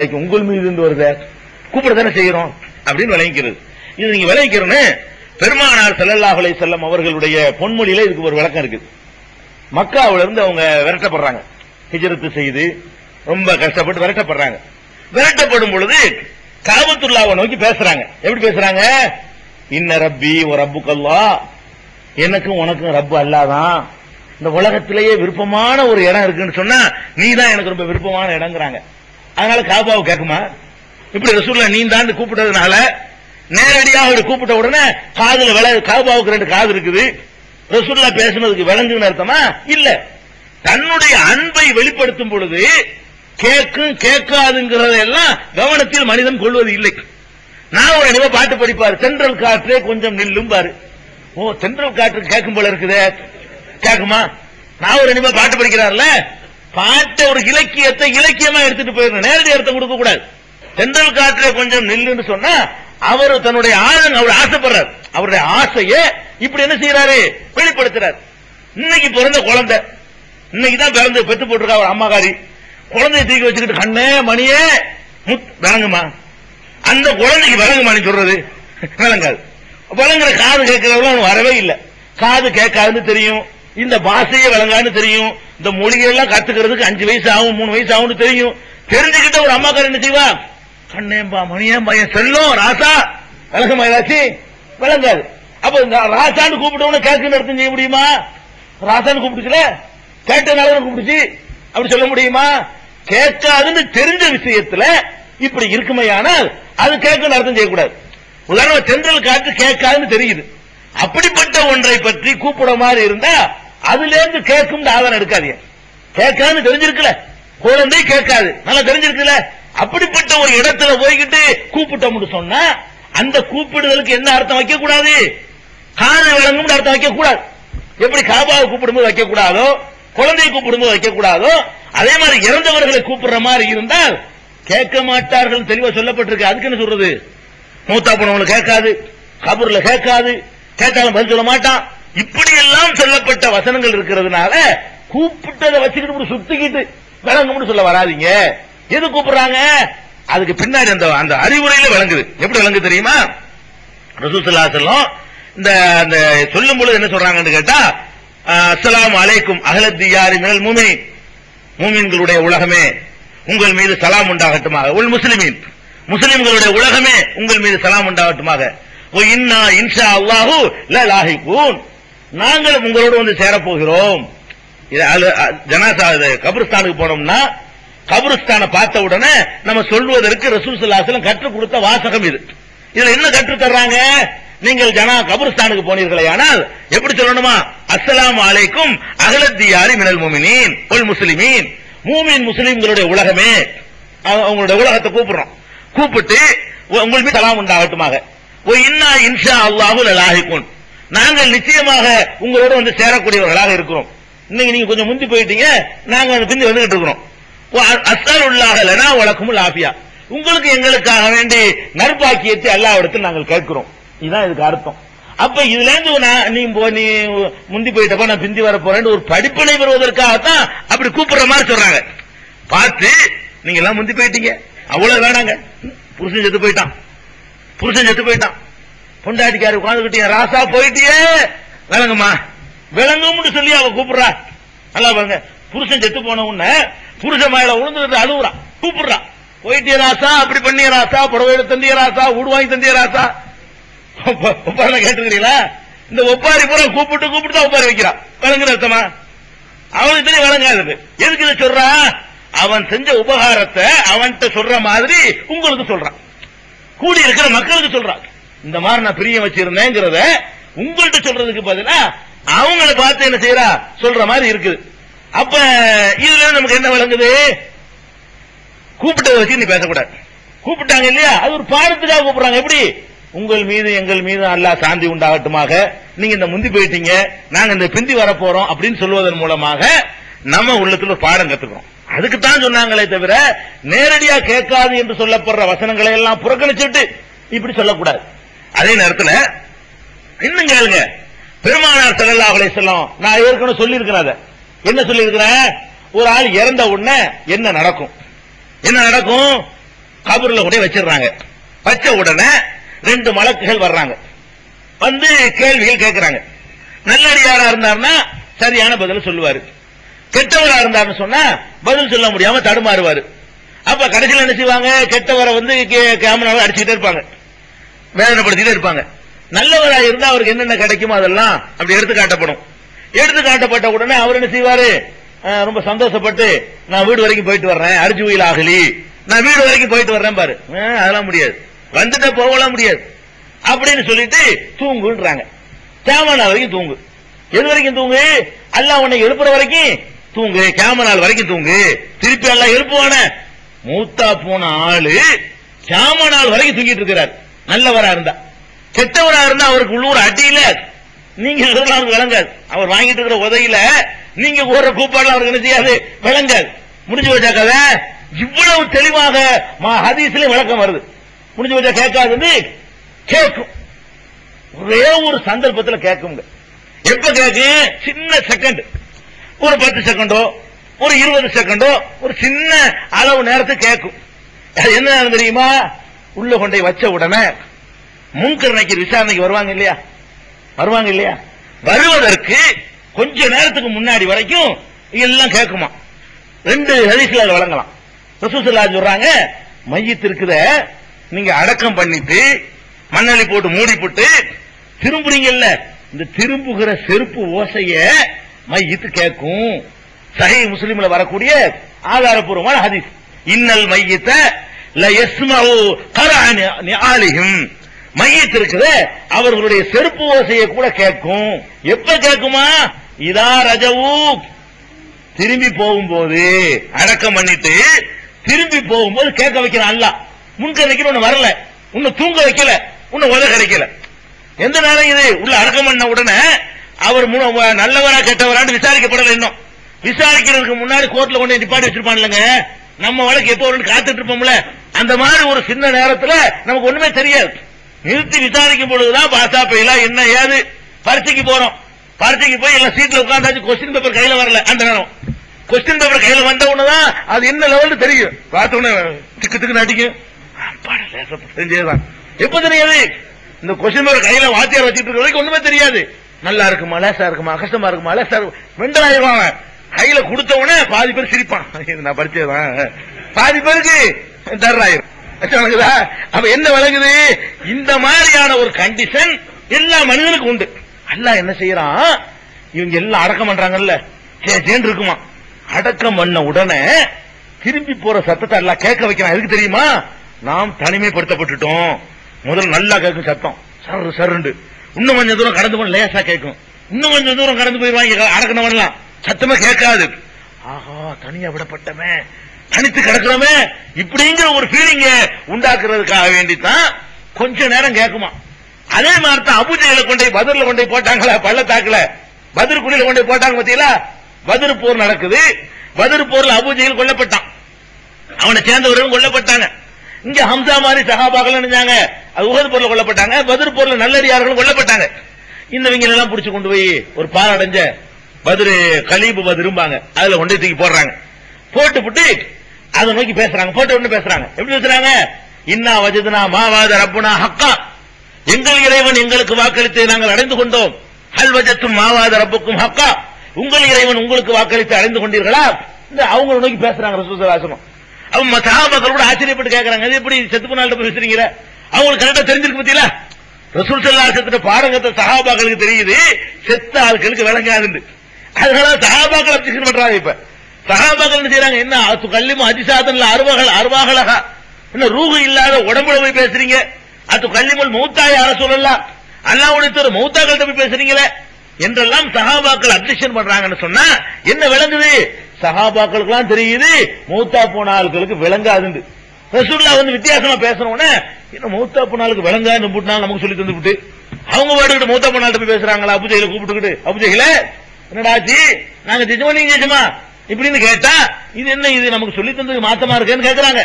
இன்னைக்கு உங்கள் மீது இருந்து வருத கூப்பிட தானே செய்யறோம் அப்படின்னு விளங்கிக்கிறது. இது நீங்க விளங்கிக்கிறோன்னு பெருமானார் செல்லல்லாஹலை செல்லம் அவர்களுடைய பொன்மொழியில இதுக்கு ஒரு விளக்கம் இருக்கு மக்காவுல இருந்து அவங்க விரட்டப்படுறாங்க. ஹிஜரத்து செய்து ரொம்ப கஷ்டப்பட்டு விரட்டப்படுறாங்க. விரட்டப்படும் பொழுது காபத்துல்லாவை நோக்கி பேசுறாங்க. எப்படி பேசுறாங்க? இன்ன ரப்பி ஒரு ரப்புக்கல்லா. எனக்கும் உனக்கும் ரப்பு அல்லாதான். இந்த உலகத்திலேயே விருப்பமான ஒரு இடம் இருக்குன்னு சொன்னா நீ தான் எனக்கு ரொம்ப விருப்பமான இடங்கிறாங்க. அதனால காபாவை கேட்குமா? இப்படி ரசூல்லா நீ தான் கூப்பிட்டதுனால நேரடியாக அவர் கூப்பிட்ட உடனே காதுல வில காபாவுக்கு ரெண்டு காது இருக்குது. ரசூல்லா பேசுனதுக்கு விளங்குன்னு அர்த்தமா? இல்ல. தன்னுடைய அன்பை வெளிப்படுத்தும் பொழுது கேட்கும் கேட்காதுங்கிறதெல்லாம் கவனத்தில் மனிதன் கொள்வது இல்லை. நான் ஒரு அடிமை பாட்டு படிப்பார். தென்றல் காற்றே கொஞ்சம் நில்லும் பாரு. ஓ தென்றல் காற்று கேட்கும் போல இருக்குதே. கேட்குமா? நான் ஒரு அடிமை பாட்டு படிக்கிறார்ல? பாட்ட ஒரு இலக்கியத்தை இலக்கியமா எடுத்துட்டு போயிடணும். நேரடி அர்த்தம் கொடுக்க கூடாது. தென்றல் காற்றிலே கொஞ்சம் நில்லுன்னு சொன்னா அவர் தன்னுடைய ஆழம் அவர் ஆசைப்படுறார். அவருடைய ஆசையை இப்படி என்ன செய்யறாரு? வெளிப்படுத்துறாரு. இன்னைக்கு பிறந்த குழந்தை. இன்னைக்கு தான் பிறந்து பெத்து போட்டிருக்கா அவர் அம்மாக்காரி குழந்தைய தூக்கி வச்சுக்கிட்டு கண்ணே மணியே விளங்குமா? அந்த குழந்தைக்கு விளங்குமான்னு சொல்றது? விளங்காது. விளங்குற காது கேட்கிறவங்க வரவே இல்லை. காது கேட்காதுன்னு தெரியும். இந்த பாஷையே விளங்கான்னு தெரியும். இந்த மொழியெல்லாம் கத்துக்கிறதுக்கு அஞ்சு வயசு ஆகும் மூணு வயசு ஆகும்னு தெரியும். தெரிஞ்சுக்கிட்ட ஒரு அம்மாக்கார என்ன செய்வா? கண்ணேம்பா மணியேம்பா என் செல்லும் ராசா. விளங்குமா ஏதாச்சும் விளங்காது அப்ப இந்த ராசான்னு கூப்பிட்டவன கேட்குன்னு அர்த்தம் செய்ய முடியுமா? ராசான்னு கூப்பிடுச்சுல கேட்டனால கூப்பிடுச்சு அப்படி சொல்ல முடியுமா? கேட்காதுன்னு தெரிஞ்ச விஷயத்துல இப்படி இருக்குமையானால் அது கேட்கணும் அர்த்தம் செய்யக்கூடாது. உதாரணம் சென்றல் காற்று கேட்காதுன்னு தெரியுது. அப்படிப்பட்ட ஒன்றை பற்றி கூப்பிட மாதிரி இருந்தா அதுல இருந்து கேட்கும் ஆதாரம் எடுக்காதீங்க. கேட்காதுன்னு தெரிஞ்சிருக்கல. குழந்தை கேட்காது. நல்லா தெரிஞ்சிருக்குல்ல அப்படிப்பட்ட ஒரு இடத்துல போய்கிட்டு கூப்பிட்டோம்னு சொன்னா அந்த கூப்பிடுதலுக்கு என்ன அர்த்தம் வைக்க கூடாது காண விளங்கும் அர்த்தம் வைக்க கூடாது எப்படி காபாவை கூப்பிடும்போது வைக்க கூடாதோ குழந்தையை கூப்பிடும்போது வைக்க கூடாதோ அதே மாதிரி இறந்தவர்களை கூப்பிடுற மாதிரி இருந்தால் கேட்க மாட்டார்கள் தெளிவா சொல்லப்பட்டிருக்கு. அதுக்கு என்ன சொல்றது? மூத்தா போனவங்களை கேட்காது. கபூர்ல கேட்காது. கேட்டாலும் பதில் சொல்ல மாட்டான். இப்படி எல்லாம் சொல்லப்பட்ட வசனங்கள் இருக்கிறதுனால கூப்பிட்டதை வச்சுக்கிட்டு சுத்திக்கிட்டு விளங்கும்னு சொல்ல வராதீங்க. எது கூப்பிடுறாங்க? அதுக்கு பின்னாடி அந்த அந்த அறிவுரையில விளங்குது. எப்படி விளங்கு தெரியுமா? ரசூசல்லா செல்லம் இந்த அந்த சொல்லும் பொழுது என்ன சொல்றாங்கன்னு கேட்டா அஸ்லாம் அலைக்கும் அகலத்தியாரி மினல் மூமினி மூமின்களுடைய உலகமே உங்கள் மீது சலாம் உண்டாகட்டுமாக. உள் முஸ்லிமின். முஸ்லிம்களுடைய உலகமே உங்கள் மீது சலாம் உண்டாகட்டுமாக. ஓ இன்னா இன்ஷா அல்லாஹூ லாஹிகூன் நாங்களும் உங்களோடு வந்து சேரப்போகிறோம். அலு- அ- ஜனாசா இது போனோம்னா கபிரஸ்தானை பார்த்த உடனே நம்ம சொல்வதற்கு ரசூல் கற்றுக் கொடுத்த வாசகம் இது. இதுல என்ன கற்றுத் தர்றாங்க? நீங்கள் ஜனா கபிரஸ்தானுக்கு போனீர்களே ஆனால் எப்படி சொல்லணுமா? அஸ்லாம் அலைக்கும் அகலத்தியாரி மினல் முமினீன் ஒல் முஸ்லிமீன். மூமின் முஸ்லிம்களுடைய உலகமே. அவங்க- அவங்களுடைய உலகத்தை கூப்பிடுறோம். கூப்பிட்டு உ- உங்கள் மீது உண்டாகட்டுமாக. ஓ இன்னா இன்ஷா அல்லாஹு லாஹிகுன் நாங்கள் நிச்சயமாக உங்களோட வந்து சேரக்கூடியவர்களாக இருக்கிறோம். இன்னைக்கு நீங்க கொஞ்சம் முந்தி போயிட்டீங்க நாங்க வந்து பிந்தி வந்துகிட்டு இருக்கிறோம். அஸ்ஸலுல்லாஹ உள்ளாகலனா வழக்கமும் லாபியா உங்களுக்கு எங்களுக்காக வேண்டி நற்பாக்கியத்தை எல்லாவிடத்தில் நாங்கள் கேட்கிறோம். இதுதான் இதுக்கு அர்த்தம். அப்ப இதுல இருந்து நான் நீ போ- நீ முந்தி போயிட்டப்ப நான் பிந்தி வர போறேன்னு ஒரு படிப்பினை பெறுவதற்காகத்தான் அப்படி கூப்பிடுற மாதிரி சொல்றாங்க. பார்த்து நீங்க எல்லாம் முந்தி போயிட்டீங்க. அவ்வளவு வேணாங்க. புருஷன் செத்து போயிட்டான். புருஷன் செத்து போயிட்டான். பொண்டாட்டிக்காரு உட்காந்துக்கிட்டே ராசா போயிட்டியே. விளங்குமா? விளங்கும்னு சொல்லி அவ கூப்பிடுறா. நல்லா பாருங்க. புருஷன் செத்து போன உடனே புருஷன் மேல உளுந்துட்டு அழுகுறான் கூப்பிடுறான் போயிட்டே ராசா அப்படி பண்ணிய ராசா புடவையில தந்திய ராசா வீடு வாங்கி தந்திய ராசா. ஒப்பாரி கேட்டுக்கிறீங்களா இந்த ஒப்பாரி பூரா கூப்பிட்டு கூப்பிட்டு தான் ஒப்பாரி வைக்கிறான். விளங்குற அர்த்தமா? அவனுக்கு தெரியும் விளங்காது எதுக்கு இதை சொல்றா? அவன் செஞ்ச உபகாரத்தை அவன்கிட்ட சொல்ற மாதிரி உங்களுக்கு சொல்றான். கூடி இருக்கிற மக்களுக்கு சொல்றான். இந்த மாதிரி நான் பிரியம் வச்சிருந்தேங்கிறத உங்கள்ட்ட சொல்றதுக்கு பதிலா அவங்கள பார்த்து என்ன செய்யறா சொல்ற மாதிரி இருக்குது அப்ப இதுல நமக்கு என்ன விளங்குது? கூப்பிட்டதை வச்சு நீ பேசக்கூடாது. கூப்பிட்டாங்க இல்லையா? அது ஒரு பாடத்துக்காக கூப்பிடுறாங்க. எப்படி? உங்கள் மீது எங்கள் மீது அல்லாஹ் சாந்தி உண்டாகட்டுமாக. நீங்க இந்த முந்தி போயிட்டீங்க. நாங்க இந்த பிந்தி வர போறோம் அப்படின்னு சொல்வதன் மூலமாக நம்ம உள்ளத்துல ஒரு பாடம் கத்துக்கிறோம். அதுக்கு தான் சொன்னாங்களே தவிர நேரடியா கேட்காது என்று சொல்லப்படுற வசனங்களை எல்லாம் புறக்கணிச்சுட்டு இப்படி சொல்லக்கூடாது. அதே நேரத்தில் இன்னும் கேளுங்க. பெருமானார் ஸல்லல்லாஹு அவளை வஸல்லம் நான் ஏற்கனவே சொல்லியிருக்கிறேன் அதை. என்ன சொல்லியிருக்கிறேன்? ஒரு ஆள் இறந்த உடனே என்ன நடக்கும்? என்ன நடக்கும்? கபூர்ல கூட வச்சிடுறாங்க. வச்ச உடனே ரெண்டு மலக்குகள் வர்றாங்க. வந்து கேள்விகள் கேட்கிறாங்க. நல்லடியாரா இருந்தாருன்னா சரியான பதில் சொல்லுவாரு. கெட்டவரா இருந்தாருன்னு சொன்னா பதில் சொல்ல முடியாம தடுமாறுவாரு. அப்ப கடைசியில் என்ன செய்வாங்க? கெட்டவரை வந்து கேமராவை அடிச்சுக்கிட்டே இருப்பாங்க. வேதனைப்படுத்திட்டே இருப்பாங்க. நல்லவரா இருந்தா அவருக்கு என்னென்ன கிடைக்குமோ அதெல்லாம் அப்படி எடுத்து காட்டப்படும். எடுத்து காட்டப்பட்ட உடனே அவர் என்ன செய்வாரு? ரொம்ப சந்தோஷப்பட்டு நான் வீடு வரைக்கும் போயிட்டு வர்றேன் அரிஜி உயில் ஆகலி. நான் வீடு வரைக்கும் போயிட்டு வர்றேன் பாரு. அதெல்லாம் முடியாது. வந்துட்டு போகலாம் முடியாது. அப்படின்னு சொல்லிட்டு தூங்குன்றாங்க. கேமரா வரைக்கும் தூங்கு. எது வரைக்கும் தூங்கு? அல்ல உன்னை எழுப்புற வரைக்கும் தூங்கு. கேமரா வரைக்கும் தூங்கு. திருப்பி எல்லாம் எழுப்புவான. மூத்தா போன ஆளு கேமநாள் வரைக்கும் தூங்கிட்டு இருக்கிறார். நல்லவரா இருந்தா. கெட்டவரா இருந்தா அவருக்கு உள்ளூர் அடியில நீங்க இதெல்லாம் விளங்காது. அவர் வாங்கிட்டு இருக்கிற உதவியில நீங்க ஓடுற கூப்பாடுல அவருக்கு என்ன செய்யாது? விளங்காது. முடிஞ்சு வச்சா கதை? இவ்வளவு தெளிவாக மா- ஹதீஸ்லயும் விளக்கம் வருது. முடிஞ்சு வச்சா கேட்காதுன்னு கேட்கும். ஒரே ஒரு சந்தர்ப்பத்துல கேட்குங்க. எப்ப கேட்கும் சின்ன செகண்ட் ஒரு பத்து செகண்டோ ஒரு இருபது செகண்டோ ஒரு சின்ன அளவு நேரத்துக்கு கேட்கும். அது என்ன தெரியுமா? உள்ள கொண்டே வச்ச உடனே முன்கரணைக்கு விசாரணைக்கு வருவாங்க இல்லையா? வருவாங்க இல்லையா? வருவதற்கு கொஞ்ச நேரத்துக்கு முன்னாடி வரைக்கும் எல்லாம் கேட்குமா? ரெண்டு ஹதீஸ்ல வழங்கலாம். ரசூசல்லா சொல்றாங்க மையத்து இருக்குத நீங்க அடக்கம் பண்ணிட்டு மண்ணலி போட்டு மூடி போட்டு திரும்புறீங்கல்ல? இந்த திரும்புகிற செருப்பு ஓசைய மையத்து கேட்கும். சஹி முஸ்லீம்ல வரக்கூடிய ஆதாரபூர்வமான ஹதீஸ். இன்னல் மையத்தை ல இருக்குது அவர்களுடைய செருப்பு ஓசையை கூட கேட்கும். எப்ப கேட்குமா? இதா ரஜவு திரும்பி போகும்போது அடக்கம் பண்ணிட்டு திரும்பி போகும்போது கேட்க வைக்கிறான் அல்ல முன்கரைக்கு ஒண்ணு வரல. உன்னை தூங்க வைக்கல. உன்னை உத கிடைக்கல எந்த நேரம் இது? உள்ள அடக்கம் பண்ண உடனே அவர் நல்லவரா கெட்டவரான்னு விசாரிக்கப்படல இன்னும். விசாரிக்கிறதுக்கு முன்னாடி கோர்ட்ல கொண்டு போய் நிப்பாட்டி வச்சிருப்பான்லங்க நம்ம வழக்கு எப்போ வரும்னு காத்துட்டு இருப்போம்ல? அந்த மாதிரி ஒரு சின்ன நேரத்துல நமக்கு ஒண்ணுமே தெரியாது. நிறுத்தி விசாரிக்கும் பொழுதுதான் பாசா பெயிலா என்ன ஏது? பரீட்சைக்கு போறோம். பரீட்சைக்கு போய் எல்லாம் சீட்ல உட்காந்தாச்சு கொஸ்டின் பேப்பர் கையில வரல அந்த நேரம். கொஸ்டின் பேப்பர் கையில வந்த உடனேதான் அது என்ன லெவல்னு தெரியும். பார்த்த உடனே திக்கு திக்கு நடிக்கும் தெரிஞ்சதுதான் எப்ப தெரியாது? இந்த கொஸ்டின் பேப்பர் கையில வாத்தியார் வச்சிட்டு இருக்க வரைக்கும் ஒண்ணுமே தெரியாது. நல்லா இருக்குமா லேசா இருக்குமா கஷ்டமா இருக்குமா லேசா இருக்கும் மெண்டலாயிருவாங்க கையில கொடுத்த உடனே பாதி பேர் சிரிப்பான் நான் படிச்சதுதான். பாதி பேருக்கு தர்றாயிரம். விளங்குதா அப்ப என்ன வழங்குது? இந்த மாதிரியான ஒரு கண்டிஷன் எல்லா மனிதனுக்கும் உண்டு. அல்ல என்ன செய்யறான்? இவங்க எல்லாம் அடக்கம் பண்றாங்கல்ல. சே இருக்குமா? அடக்கம் பண்ண உடனே திரும்பி போற சத்தத்தை எல்லாம் கேட்க வைக்கிறான். எதுக்கு தெரியுமா? நாம் தனிமைப்படுத்தப்பட்டுட்டோம். முதல்ல நல்லா கேட்கும் சத்தம். சரு சருண்டு இன்னும் கொஞ்சம் தூரம் கடந்து போன லேசா கேட்கும். இன்னும் கொஞ்சம் தூரம் கடந்து போயிருவாங்க அடக்கணும் பண்ணலாம் சத்தமே கேட்காது. ஆஹா தனியா விடப்பட்டமே. தனித்து கிடக்கிறோமே. இப்படிங்கிற ஒரு ஃபீலிங்க உண்டாக்குறதுக்காக வேண்டித்தான் கொஞ்ச நேரம் கேட்குமா. அதே மாதிரி தான் அபுஜையில கொண்டு பதர்ல கொண்டு போட்டாங்களா பள்ளத்தாக்குல? பதர் குழியில கொண்டு போய் போட்டாங்க பாத்தீங்களா? பதர் போர் நடக்குது. பதர் போர்ல அபுஜெயில் கொல்லப்பட்டான். அவனை சேர்ந்தவர்களும் கொல்லப்பட்டாங்க. இங்க ஹம்சா மாதிரி சகாபாக்கள் நினைஞ்சாங்க. அது உகது போர்ல கொல்லப்பட்டாங்க. பதர் போர்ல நல்லடியார்களும் கொல்லப்பட்டாங்க. இந்தவங்க எல்லாம் புடிச்சு கொண்டு போய் ஒரு பாலடைஞ்ச பதிரு கலீபு பதிரும்பாங்க. அதுல கொண்டு தூக்கி போடுறாங்க. போட்டு புட்டு அதை நோக்கி பேசுறாங்க. போட்டு ஒண்ணு பேசுறாங்க. எப்படி பேசுறாங்க? இன்னா வஜதுனா மாவாத ரப்புனா ஹக்கா. எங்கள் இறைவன் எங்களுக்கு வாக்களித்து நாங்கள் அடைந்து கொண்டோம். ஹல் வஜத்தும் மாவாத ரப்புக்கும் ஹக்கா. உங்கள் இறைவன் உங்களுக்கு வாக்களித்து அடைந்து கொண்டீர்களா? இந்த அவங்க நோக்கி பேசுறாங்க ரசூசராசனம் அவங்க சகாபாக்கள் கூட ஆச்சரியப்பட்டு கேட்கறாங்க அது எப்படி செத்து போனால்ட்ட போய் பேசுறீங்க? அவங்களுக்கு கரெக்டா தெரிஞ்சிருக்கு பத்தியில ரசூல் சல்லாசத்துல பாடங்கத்தை சகாபாக்களுக்கு தெரியுது செத்த ஆட்களுக்கு விளங்காதுண்டு அதனால சகாபாக்கள் அப்ஜெக்ஷன் பண்றாங்க இப்ப. சகாபாக்கள் என்ன செய்யறாங்க என்ன அது கல்லிமு அதிசாதன்ல அருவாகள் அருவாகலகா என்ன ரூகு இல்லாத உடம்புல போய் பேசுறீங்க? அது கல்லிமல் மூத்தா யார சொல்லலாம் அல்லாவுடைய தவிர மௌத்தாக்கள்கிட்ட போய் பேசுறீங்களே? என்றெல்லாம் சஹாபாக்கள் அப்ஜெக்ஷன் பண்றாங்கன்னு சொன்னா என்ன விளங்குது? சஹாபாக்களுக்கெல்லாம் தெரியுது மூத்தா போன ஆட்களுக்கு விளங்காதுண்டு ரசூல்லா வந்து வித்தியாசமா பேசணும்னே என்ன மூத்தா போன விளங்காதுன்னு போட்டுனாலும் நமக்கு சொல்லி தந்து அவங்க வாடுகிட்டு மௌத்தா போன போய் பேசுறாங்களா? அபுஜையில கூப்பிட்டுக்கிட்டு. அபுஜையில என்னடாச்சு நாங்க ஜெஜமா நீங்க ஜெஜமா? இப்படின்னு கேட்டா இது என்ன இது நமக்கு சொல்லி தந்தது மாத்தமா இருக்குன்னு கேக்குறாங்க.